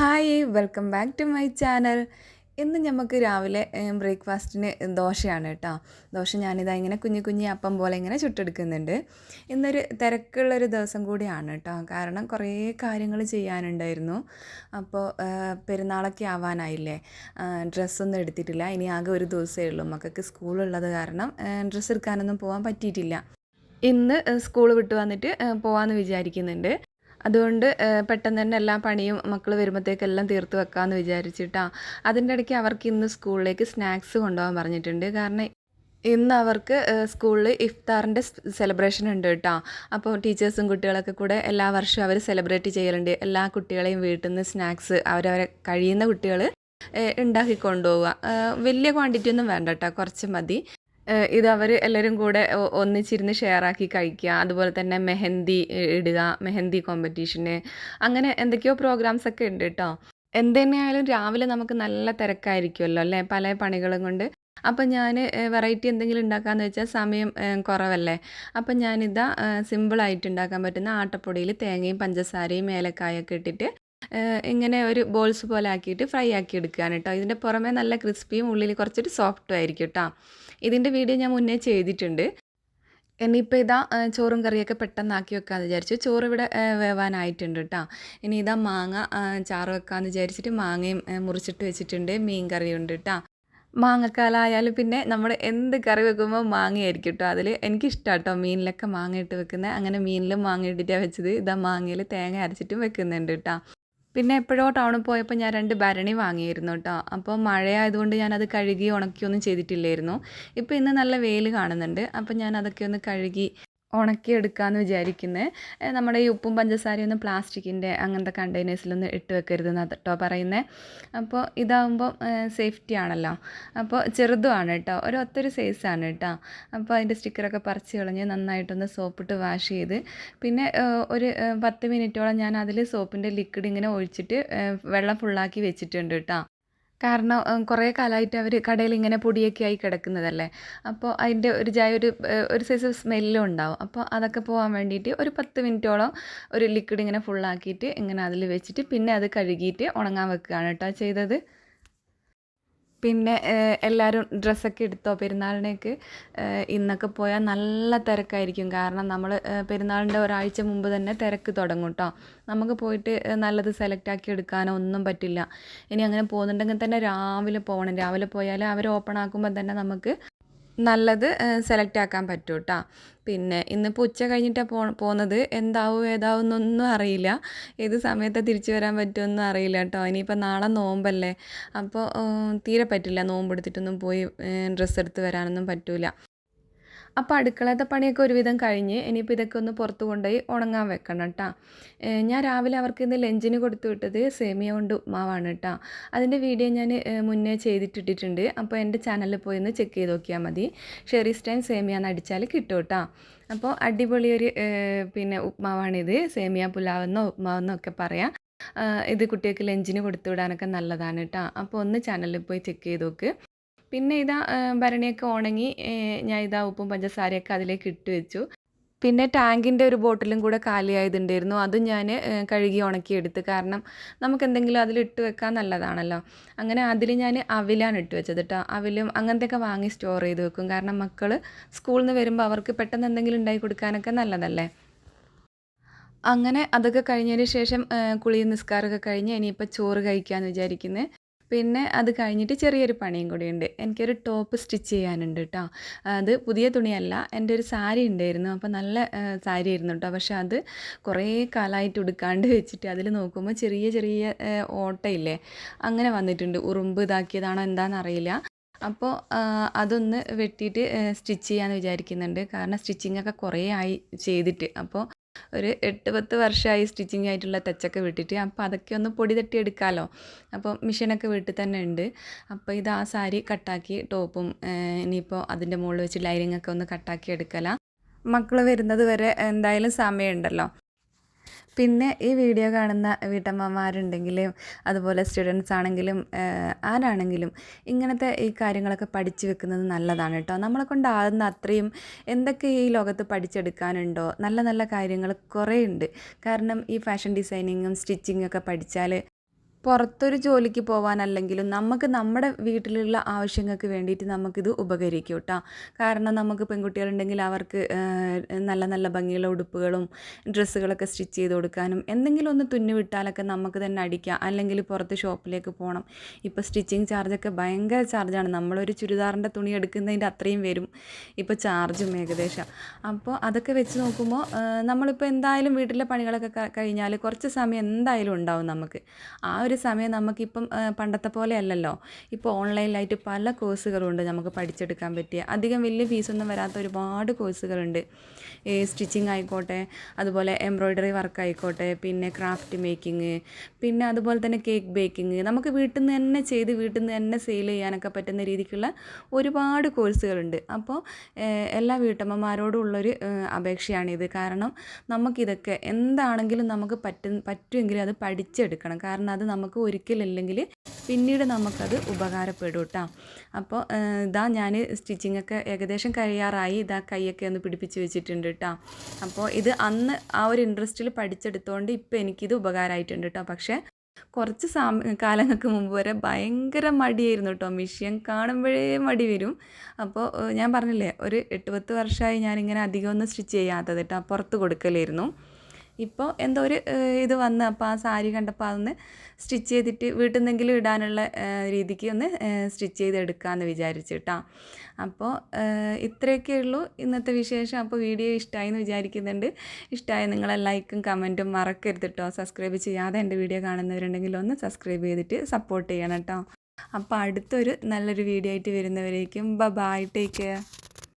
Hi welcome back to my channel ഇന്ന് നമുക്ക് രാവിലെ ബ്രേക്ക്ഫാസ്റ്റിന് ദോശയാണ് കേട്ടോ. ദോശ ഞാനിതാ ഇങ്ങനെ കുഞ്ഞു കുഞ്ഞു അപ്പം പോലെ ഇങ്ങനെ ചുട്ടെടുക്കുന്നുണ്ട്. ഇന്നൊരു തിരക്കുള്ളൊരു ദിവസം കൂടിയാണ് കേട്ടോ. കാരണം കുറേ കാര്യങ്ങൾ ചെയ്യാനുണ്ടായിരുന്നു. അപ്പോൾ പെരുന്നാളൊക്കെ ആവാനായില്ലേ? ഡ്രസ്സൊന്നും എടുത്തിട്ടില്ല. ഇനി ആകെ ഒരു ദിവസമേ ഉള്ളൂ. മക്കൾക്ക് സ്കൂളുള്ളത് കാരണം ഡ്രസ്സ് എടുക്കാനൊന്നും പോകാൻ പറ്റിയിട്ടില്ല. ഇന്ന് സ്കൂൾ വിട്ട് വന്നിട്ട് പോകാമെന്ന് വിചാരിക്കുന്നുണ്ട്. അതുകൊണ്ട് പെട്ടെന്ന് തന്നെ എല്ലാ പണിയും മക്കൾ വരുമ്പോഴത്തേക്കെല്ലാം തീർത്ത് വെക്കാമെന്ന് വിചാരിച്ചിട്ടാണ് അതിന്റെ ഇടയ്ക്ക് അവർക്ക് ഇന്ന് സ്കൂളിലേക്ക് സ്നാക്സ് കൊണ്ടുപോകാൻ പറഞ്ഞിട്ടുണ്ട്. കാരണം ഇന്ന് അവർക്ക് സ്കൂളിൽ ഇഫ്താറിന്റെ സെലിബ്രേഷൻ ഉണ്ട് കേട്ടോ. അപ്പോൾ ടീച്ചേഴ്സും കുട്ടികളൊക്കെ കൂടെ എല്ലാ വർഷവും അവർ സെലിബ്രേറ്റ് ചെയ്യലുണ്ട്. എല്ലാ കുട്ടികളെയും വീട്ടിൽ നിന്ന് സ്നാക്സ് അവരവരെ കഴിയുന്ന കുട്ടികൾ ഉണ്ടാക്കി കൊണ്ടുപോവുക. വലിയ ക്വാണ്ടിറ്റി ഒന്നും വേണ്ട കേട്ടോ. കുറച്ച് മതി. ഇത് അവർ എല്ലാവരും കൂടെ ഒന്നിച്ചിരുന്ന് ആക്കി കഴിക്കുക. അതുപോലെ തന്നെ മെഹന്തി ഇടുക മെഹന്തി കോമ്പറ്റീഷന് അങ്ങനെ എന്തൊക്കെയോ പ്രോഗ്രാംസ് ഒക്കെ ഉണ്ട് കേട്ടോ എന്തുതന്നെയായാലും രാവിലെ നമുക്ക് നല്ല തിരക്കായിരിക്കുമല്ലോ അല്ലേ? പല പണികളും കൊണ്ട്. അപ്പം ഞാൻ വെറൈറ്റി എന്തെങ്കിലും ഉണ്ടാക്കാമെന്ന് വെച്ചാൽ സമയം കുറവല്ലേ? അപ്പം ഞാനിതാ സിമ്പിളായിട്ട് ഉണ്ടാക്കാൻ പറ്റുന്ന ആട്ടപ്പൊടിയിൽ തേങ്ങയും പഞ്ചസാരയും ഏലക്കായൊക്കെ ഇട്ടിട്ട് ഇങ്ങനെ ഒരു ബോൾസ് പോലെ ആക്കിയിട്ട് ഫ്രൈ ആക്കി എടുക്കുകയാണ് കേട്ടോ. ഇതിന്റെ പുറമേ നല്ല ക്രിസ്പിയും ഉള്ളിൽ കുറച്ചൊരു സോഫ്റ്റും ആയിരിക്കും കേട്ടോ. ഇതിന്റെ വീഡിയോ ഞാൻ മുന്നേ ചെയ്തിട്ടുണ്ട്. ഇനിയിപ്പോൾ ഇതാ ചോറും കറിയൊക്കെ പെട്ടെന്ന് ആക്കി വെക്കാമെന്ന് വിചാരിച്ചു. ചോറ് ഇവിടെ വേവാനായിട്ടുണ്ട് കേട്ടോ. ഇനി ഇതാ മാങ്ങ ചാറ് വെക്കാമെന്ന് വിചാരിച്ചിട്ട് മാങ്ങയും മുറിച്ചിട്ട് വെച്ചിട്ടുണ്ട്. മീൻ കറിയുണ്ട് കേട്ടോ. മാങ്ങക്കാലായാലും പിന്നെ നമ്മൾ എന്ത് കറി വെക്കുമ്പോൾ മാങ്ങയായിരിക്കും കേട്ടോ. അതിൽ എനിക്കിഷ്ടമാണ് കേട്ടോ മീനിലൊക്കെ മാങ്ങ ഇട്ട് വെക്കുന്നത് അങ്ങനെ മീനിലും മാങ്ങ ഇട്ടിട്ടാണ് വെച്ചത്. ഇതാ മാങ്ങയിൽ തേങ്ങ അരച്ചിട്ടും വെക്കുന്നുണ്ട് കേട്ടോ. പിന്നെ എപ്പോഴോ ടൗണിൽ പോയപ്പോൾ ഞാൻ രണ്ട് ഭരണി വാങ്ങിയിരുന്നു കേട്ടോ അപ്പോൾ മഴയായതുകൊണ്ട് ഞാനത് കഴുകി ഉണക്കിയൊന്നും ചെയ്തിട്ടില്ലായിരുന്നു. ഇപ്പോൾ ഇന്ന് നല്ല വെയിൽ കാണുന്നുണ്ട്. അപ്പോൾ ഞാൻ അതൊക്കെ ഒന്ന് കഴുകി ഉണക്കിയെടുക്കാമെന്ന് വിചാരിക്കുന്നത് നമ്മുടെ ഈ ഉപ്പും പഞ്ചസാരയൊന്നും പ്ലാസ്റ്റിക്കിന്റെ അങ്ങനത്തെ കണ്ടെയ്നേഴ്സിലൊന്നും ഇട്ട് വെക്കരുതെന്ന് കേട്ടോ പറയുന്നത് അപ്പോൾ ഇതാകുമ്പോൾ സേഫ്റ്റി ആണല്ലോ. അപ്പോൾ ചെറുതുമാണ് കേട്ടോ ഒരു ഒത്തൊരു സൈസാണ് കേട്ടോ അപ്പോൾ അതിന്റെ സ്റ്റിക്കറൊക്കെ പറിച്ച് കളഞ്ഞ് നന്നായിട്ടൊന്ന് സോപ്പിട്ട് വാഷ് ചെയ്ത് പിന്നെ ഒരു പത്ത് മിനിറ്റോളം ഞാൻ അതിൽ സോപ്പിന്റെ ലിക്വിഡ് ഇങ്ങനെ ഒഴിച്ചിട്ട് വെള്ളം ഫുള്ളാക്കി വെച്ചിട്ടുണ്ട് കേട്ടോ കാരണം കുറേ കാലമായിട്ട് അവർ കടയിൽ ഇങ്ങനെ പൊടിയൊക്കെ ആയി കിടക്കുന്നതല്ലേ? അപ്പോൾ അതിന്റെ ഒരു ചായ ഒരു ഒരു സൈസ് സ്മെല്ലും ഉണ്ടാവും. അപ്പോൾ അതൊക്കെ പോകാൻ വേണ്ടിയിട്ട് ഒരു പത്ത് മിനിറ്റോളം ഒരു ലിക്വിഡ് ഇങ്ങനെ ഫുള്ളാക്കിയിട്ട് ഇങ്ങനെ അതിൽ വെച്ചിട്ട് പിന്നെ അത് കഴുകിയിട്ട് ഉണങ്ങാൻ വെക്കുകയാണ് കേട്ടോ ചെയ്തത്. പിന്നെ എല്ലാവരും ഡ്രസ്സൊക്കെ എടുത്തോ പെരുന്നാളിനേക്ക്? ഇന്നൊക്കെ പോയാൽ നല്ല തിരക്കായിരിക്കും. കാരണം നമ്മൾ പെരുന്നാളിന്റെ ഒരാഴ്ച മുമ്പ് തന്നെ തിരക്ക് തുടങ്ങും കേട്ടോ നമുക്ക് പോയിട്ട് നല്ലത് സെലക്ട് ആക്കി എടുക്കാനോ ഒന്നും പറ്റില്ല. ഇനി അങ്ങനെ പോകുന്നുണ്ടെങ്കിൽ തന്നെ രാവിലെ പോകണം. രാവിലെ പോയാൽ അവർ ഓപ്പൺ ആക്കുമ്പോൾ തന്നെ നമുക്ക് നല്ലത് സെലക്ട് ആക്കാൻ പറ്റും കേട്ടോ പിന്നെ ഇന്നിപ്പോൾ ഉച്ച കഴിഞ്ഞിട്ടാണ് പോ പോകുന്നത് എന്താവും ഏതാവും എന്നൊന്നും അറിയില്ല. ഏത് സമയത്താണ് തിരിച്ചു വരാൻ പറ്റുമെന്നും അറിയില്ല കേട്ടോ. ഇനിയിപ്പോൾ നാളെ നോമ്പല്ലേ. അപ്പോൾ തീരെ പറ്റില്ല. നോമ്പ് എടുത്തിട്ടൊന്നും പോയി ഡ്രസ്സ് എടുത്ത് വരാനൊന്നും പറ്റില്ല അപ്പോൾ അടുക്കളത്തെ പണിയൊക്കെ ഒരുവിധം കഴിഞ്ഞ് ഇനിയിപ്പോൾ ഇതൊക്കെ ഒന്ന് പുറത്ത് കൊണ്ടുപോയി ഉണങ്ങാൻ വെക്കണം കേട്ടോ ഞാൻ രാവിലെ അവർക്ക് ഇന്ന് ലഞ്ചിന് കൊടുത്തു വിട്ടത് സേമിയ കൊണ്ട് ഉപ്മാവാണ് കേട്ടോ അതിന്റെ വീഡിയോ ഞാൻ മുന്നേ ചെയ്തിട്ടിട്ടിട്ടുണ്ട്. അപ്പോൾ എന്റെ ചാനലിൽ പോയി ഒന്ന് ചെക്ക് ചെയ്ത് നോക്കിയാൽ മതി. ഷെറി സ്റ്റൈൻ സേമിയ എന്ന് അടിച്ചാൽ കിട്ടും കേട്ടോ അപ്പോൾ അടിപൊളിയൊരു പിന്നെ ഉപ്മാവാണിത്. സേമിയ പുലാവെന്നോ ഉപ്മാവെന്നോ ഒക്കെ പറയാം. ഇത് കുട്ടികൾക്ക് ലഞ്ചിന് കൊടുത്തു വിടാനൊക്കെ നല്ലതാണ് കേട്ടോ അപ്പോൾ ഒന്ന് ചാനലിൽ പോയി ചെക്ക് ചെയ്ത് നോക്ക്. പിന്നെ ഇതാ ഭരണിയൊക്കെ ഉണങ്ങി ഞാൻ ഇതാ ഉപ്പും പഞ്ചസാരയൊക്കെ അതിലേക്ക് ഇട്ട് വെച്ചു. പിന്നെ ടാങ്കിന്റെ ഒരു ബോട്ടിലും കൂടെ കാലിയായതുണ്ടായിരുന്നു അതും ഞാൻ കഴുകി ഉണക്കിയെടുത്ത്. കാരണം നമുക്ക് എന്തെങ്കിലും അതിൽ ഇട്ട് വെക്കാൻ നല്ലതാണല്ലോ. അങ്ങനെ അതിൽ ഞാൻ അവിലാണ് ഇട്ട് വെച്ചത് കേട്ടോ അവിലും അങ്ങനത്തെയൊക്കെ വാങ്ങി സ്റ്റോർ ചെയ്ത് വെക്കും. കാരണം മക്കൾ സ്കൂളിൽ നിന്ന് വരുമ്പോൾ അവർക്ക് പെട്ടെന്ന് എന്തെങ്കിലും ഉണ്ടാക്കി കൊടുക്കാനൊക്കെ നല്ലതല്ലേ? അങ്ങനെ അതൊക്കെ കഴിഞ്ഞതിന് ശേഷം കുളി നിസ്കാരമൊക്കെ കഴിഞ്ഞ് ഇനിയിപ്പോൾ ചോറ് കഴിക്കാമെന്ന് വിചാരിക്കുന്നത് പിന്നെ അത് കഴിഞ്ഞിട്ട് ചെറിയൊരു പണിയും കൂടിയുണ്ട്. എനിക്കൊരു ടോപ്പ് സ്റ്റിച്ച് ചെയ്യാനുണ്ട് കേട്ടോ അത് പുതിയ തുണിയല്ല എന്റെ ഒരു സാരി ഉണ്ടായിരുന്നു. അപ്പോൾ നല്ല സാരി ആയിരുന്നു കേട്ടോ പക്ഷെ അത് കുറേ കാലമായിട്ട് ഉടുക്കാണ്ട് വെച്ചിട്ട് അതിൽ നോക്കുമ്പോൾ ചെറിയ ചെറിയ ഓട്ടയില്ലേ? അങ്ങനെ വന്നിട്ടുണ്ട്. ഉറുമ്പ് ഇതാക്കിയതാണോ എന്താണെന്നറിയില്ല അപ്പോൾ അതൊന്ന് വെട്ടിയിട്ട് സ്റ്റിച്ച് ചെയ്യാമെന്ന് വിചാരിക്കുന്നുണ്ട്. കാരണം സ്റ്റിച്ചിങ്ങൊക്കെ കുറേ ആയി ചെയ്തിട്ട്. അപ്പോൾ ഒരു എട്ട് പത്ത് വർഷമായി സ്റ്റിച്ചിങ് ആയിട്ടുള്ള ടച്ചൊക്കെ വിട്ടിട്ട് അപ്പോൾ അതൊക്കെ ഒന്ന് പൊടി തട്ടി എടുക്കാമല്ലോ അപ്പോൾ മിഷീനൊക്കെ വീട്ടിൽ തന്നെ ഉണ്ട്. അപ്പോൾ ഇത് ആ സാരി കട്ടാക്കി ടോപ്പും ഇനിയിപ്പോൾ അതിന്റെ മുകളിൽ വെച്ച് ലൈനിങ് ഒക്കെ ഒന്ന് കട്ടാക്കി എടുക്കല. മക്കൾ വരുന്നത് വരെ എന്തായാലും സമയമുണ്ടല്ലോ. പിന്നെ ഈ വീഡിയോ കാണുന്ന വീട്ടമ്മമാരുണ്ടെങ്കിലും അതുപോലെ സ്റ്റുഡൻസ് ആണെങ്കിലും ആരാണെങ്കിലും ഇങ്ങനത്തെ ഈ കാര്യങ്ങളൊക്കെ പഠിച്ചു വെക്കുന്നത് നല്ലതാണ് കേട്ടോ. നമ്മളെ കൊണ്ടാകുന്ന അത്രയും എന്തൊക്കെ ഈ ലോകത്ത് പഠിച്ചെടുക്കാനുണ്ടോ നല്ല നല്ല കാര്യങ്ങൾ കുറേ ഉണ്ട് കാരണം ഈ ഫാഷൻ ഡിസൈനിങ്ങും സ്റ്റിച്ചിങ്ങൊക്കെ പഠിച്ചാൽ പുറത്തൊരു ജോലിക്ക് പോകാനല്ലെങ്കിലും നമുക്ക് നമ്മുടെ വീട്ടിലുള്ള ആവശ്യങ്ങൾക്ക് വേണ്ടിയിട്ട് നമുക്കിത് ഉപകരിക്കും കേട്ടോ. കാരണം നമുക്ക് പെൺകുട്ടികളുണ്ടെങ്കിൽ അവർക്ക് നല്ല നല്ല ഭംഗിയുള്ള ഉടുപ്പുകളും ഡ്രസ്സുകളൊക്കെ സ്റ്റിച്ച് ചെയ്ത് കൊടുക്കാനും എന്തെങ്കിലും ഒന്ന് തുന്നി വിട്ടാലൊക്കെ നമുക്ക് തന്നെ അടിക്കാം. അല്ലെങ്കിൽ പുറത്ത് ഷോപ്പിലേക്ക് പോകണം. ഇപ്പോൾ സ്റ്റിച്ചിങ് ചാർജൊക്കെ ഭയങ്കര ചാർജാണ്. നമ്മളൊരു ചുരിദാറിന്റെ തുണി എടുക്കുന്നതിന്റെ അത്രയും വരും. ഇപ്പോൾ ചാർജും ഏകദേശം. അപ്പോൾ അതൊക്കെ വെച്ച് നോക്കുമ്പോൾ നമ്മളിപ്പോൾ എന്തായാലും വീട്ടിലെ പണികളൊക്കെ കഴിഞ്ഞാൽ കുറച്ച് സമയം എന്തായാലും ഉണ്ടാവും നമുക്ക്. ആ ഒരു സമയം നമുക്കിപ്പം പണ്ടത്തെ പോലെ അല്ലല്ലോ. ഇപ്പോൾ ഓൺലൈനിലായിട്ട് പല കോഴ്സുകളുണ്ട് നമുക്ക് പഠിച്ചെടുക്കാൻ പറ്റിയ. അധികം വലിയ ഫീസൊന്നും വരാത്ത ഒരുപാട് കോഴ്സുകളുണ്ട്. സ്റ്റിച്ചിങ് ആയിക്കോട്ടെ അതുപോലെ എംബ്രോയ്ഡറി വർക്ക് ആയിക്കോട്ടെ പിന്നെ ക്രാഫ്റ്റ് മേക്കിംഗ് പിന്നെ അതുപോലെ തന്നെ കേക്ക് ബേക്കിംഗ് നമുക്ക് വീട്ടിൽ നിന്ന് തന്നെ ചെയ്ത് വീട്ടിൽ നിന്ന് തന്നെ സെയിൽ ചെയ്യാനൊക്കെ പറ്റുന്ന രീതിക്കുള്ള ഒരുപാട് കോഴ്സുകളുണ്ട്. അപ്പോൾ എല്ലാ വീട്ടമ്മമാരോടും ഉള്ളൊരു അപേക്ഷയാണിത്. കാരണം നമുക്കിതൊക്കെ എന്താണെങ്കിലും നമുക്ക് പറ്റും പറ്റുമെങ്കിലും അത് പഠിച്ചെടുക്കണം. കാരണം അത് നമുക്ക് ഒരിക്കലല്ലെങ്കിൽ പിന്നീട് നമുക്കത് ഉപകാരപ്പെടും കേട്ടോ അപ്പോൾ ഇതാ ഞാൻ സ്റ്റിച്ചിങ്ങൊക്കെ ഏകദേശം കഴിയാറായി. ഇതാ കൈയൊക്കെ ഒന്ന് പിടിപ്പിച്ച് വെച്ചിട്ടുണ്ട് കേട്ടോ അപ്പോൾ ഇത് അന്ന് ആ ഒരു ഇൻട്രസ്റ്റിൽ പഠിച്ചെടുത്തോണ്ട് ഇപ്പോൾ എനിക്കിത് ഉപകാരമായിട്ടുണ്ട് കേട്ടോ പക്ഷേ കുറച്ച് സാമ കാലങ്ങൾക്ക് മുമ്പ് വരെ ഭയങ്കര മടിയായിരുന്നു കേട്ടോ മിഷ്യൻ കാണുമ്പോഴേ മടി വരും. അപ്പോൾ ഞാൻ പറഞ്ഞില്ലേ ഒരു എട്ട് പത്ത് വർഷമായി ഞാനിങ്ങനെ അധികമൊന്നും സ്റ്റിച്ച് ചെയ്യാത്തത് കേട്ടോ പുറത്ത് കൊടുക്കലായിരുന്നു. ഇപ്പോൾ എന്തോ ഒരു ഇത് വന്ന് അപ്പോൾ ആ സാരി കണ്ടപ്പോൾ അതൊന്ന് സ്റ്റിച്ച് ചെയ്തിട്ട് വീട്ടിൽ നിന്നെങ്കിലും ഇടാനുള്ള രീതിക്ക് ഒന്ന് സ്റ്റിച്ച് ചെയ്ത് എടുക്കാമെന്ന് വിചാരിച്ചു കേട്ടോ അപ്പോൾ ഇത്രയൊക്കെ ഉള്ളൂ ഇന്നത്തെ വിശേഷം. അപ്പോൾ വീഡിയോ ഇഷ്ടമായി എന്ന് വിചാരിക്കുന്നുണ്ട്. ഇഷ്ടമായ നിങ്ങളെ ലൈക്കും കമന്റും മറക്കരുത് കേട്ടോ സബ്സ്ക്രൈബ് ചെയ്യാതെ എന്റെ വീഡിയോ കാണുന്നവരുണ്ടെങ്കിൽ ഒന്ന് സബ്സ്ക്രൈബ് ചെയ്തിട്ട് സപ്പോർട്ട് ചെയ്യണം കേട്ടോ അപ്പോൾ അടുത്തൊരു നല്ലൊരു വീഡിയോ ആയിട്ട് വരുന്നവരേക്കും. ബ ബായ് ടേക്ക് കെയർ.